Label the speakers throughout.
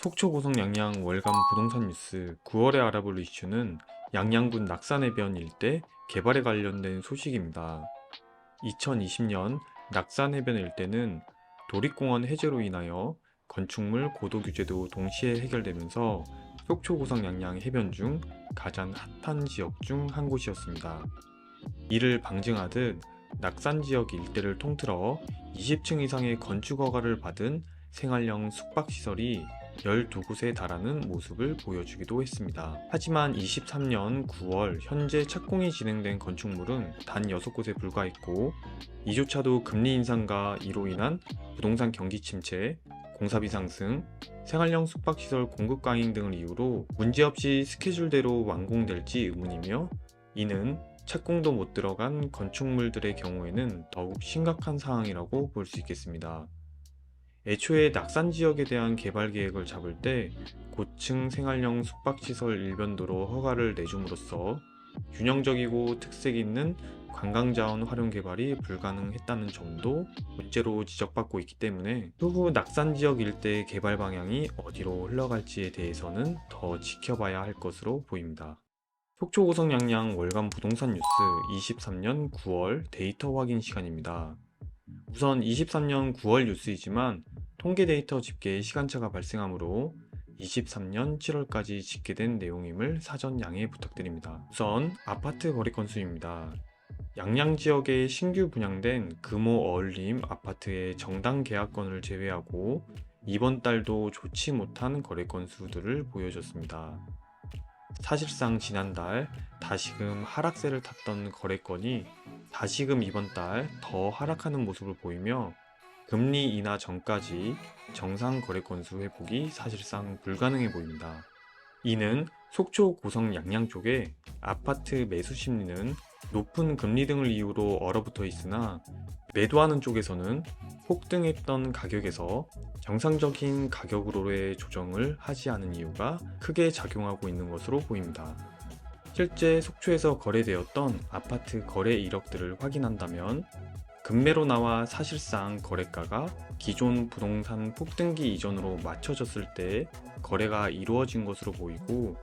Speaker 1: 속초 고성 양양 월간 부동산 뉴스 9월에 알아볼 이슈는 양양군 낙산해변 일대 개발에 관련된 소식입니다. 2020년 낙산해변 일대는 도립공원 해제로 인하여 건축물 고도 규제도 동시에 해결되면서 속초 고성 양양 해변 중 가장 핫한 지역 중 한 곳이었습니다. 이를 방증하듯 낙산 지역 일대를 통틀어 20층 이상의 건축 허가를 받은 생활형 숙박시설이 12곳에 달하는 모습을 보여주기도 했습니다. 하지만 23년 9월 현재 착공이 진행된 건축물은 단 6곳에 불과했고 이조차도 금리 인상과 이로 인한 부동산 경기 침체, 공사비 상승, 생활형 숙박시설 공급 강행 등을 이유로 문제없이 스케줄대로 완공될지 의문이며 이는 착공도 못 들어간 건축물들의 경우에는 더욱 심각한 상황이라고 볼 수 있겠습니다. 애초에 낙산 지역에 대한 개발 계획을 잡을 때 고층 생활형 숙박시설 일변도로 허가를 내줌으로써 균형적이고 특색 있는 관광자원 활용 개발이 불가능했다는 점도 문제로 지적받고 있기 때문에 후후 낙산 지역 일대의 개발 방향이 어디로 흘러갈지에 대해서는 더 지켜봐야 할 것으로 보입니다. 속초 고성 양양 월간 부동산 뉴스 23년 9월 데이터 확인 시간입니다. 우선 23년 9월 뉴스이지만 통계 데이터 집계에 시간차가 발생하므로 23년 7월까지 집계된 내용임을 사전 양해 부탁드립니다. 우선 아파트 거래 건수입니다. 양양 지역에 신규 분양된 금호 어울림 아파트의 정당 계약 건을 제외하고 이번 달도 좋지 못한 거래 건수들을 보여줬습니다. 사실상 지난달 다시금 하락세를 탔던 거래건이 다시금 이번 달 더 하락하는 모습을 보이며 금리 인하 전까지 정상 거래 건수 회복이 사실상 불가능해 보입니다. 이는 속초 고성 양양 쪽에 아파트 매수 심리는 높은 금리 등을 이유로 얼어붙어 있으나 매도하는 쪽에서는 폭등했던 가격에서 정상적인 가격으로의 조정을 하지 않은 이유가 크게 작용하고 있는 것으로 보입니다. 실제 속초에서 거래되었던 아파트 거래 이력들을 확인한다면 금매로 나와 사실상 거래가가 기존 부동산 폭등기 이전으로 맞춰졌을 때 거래가 이루어진 것으로 보이고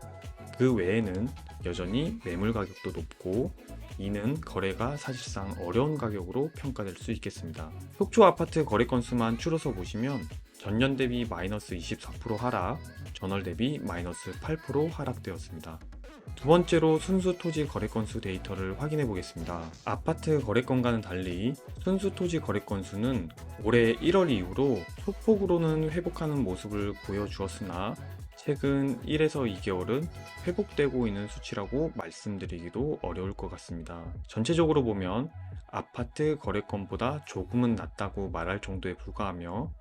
Speaker 1: 그 외에는 여전히 매물 가격도 높고 이는 거래가 사실상 어려운 가격으로 평가될 수 있겠습니다. 속초 아파트 거래 건수만 추려서 보시면 전년 대비 마이너스 24% 하락, 전월 대비 마이너스 8% 하락되었습니다. 두 번째로 순수 토지 거래 건수 데이터를 확인해 보겠습니다. 아파트 거래 건과는 달리 순수 토지 거래 건수는 올해 1월 이후로 소폭으로는 회복하는 모습을 보여주었으나 최근 1에서 2개월은 회복되고 있는 수치라고 말씀드리기도 어려울 것 같습니다. 전체적으로 보면 아파트 거래건보다 조금은 낮다고 말할 정도에 불과하며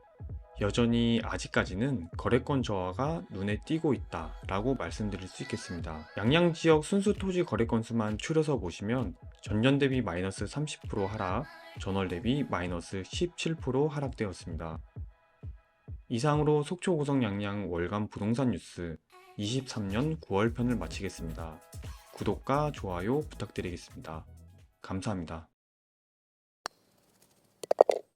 Speaker 1: 여전히 아직까지는 거래권 저하가 눈에 띄고 있다 라고 말씀드릴 수 있겠습니다. 양양 지역 순수 토지 거래 건 수만 추려서 보시면 전년 대비 마이너스 30% 하락, 전월 대비 마이너스 17% 하락되었습니다. 이상으로 속초 고성 양양 월간 부동산 뉴스 23년 9월 편을 마치겠습니다. 구독과 좋아요 부탁드리겠습니다. 감사합니다.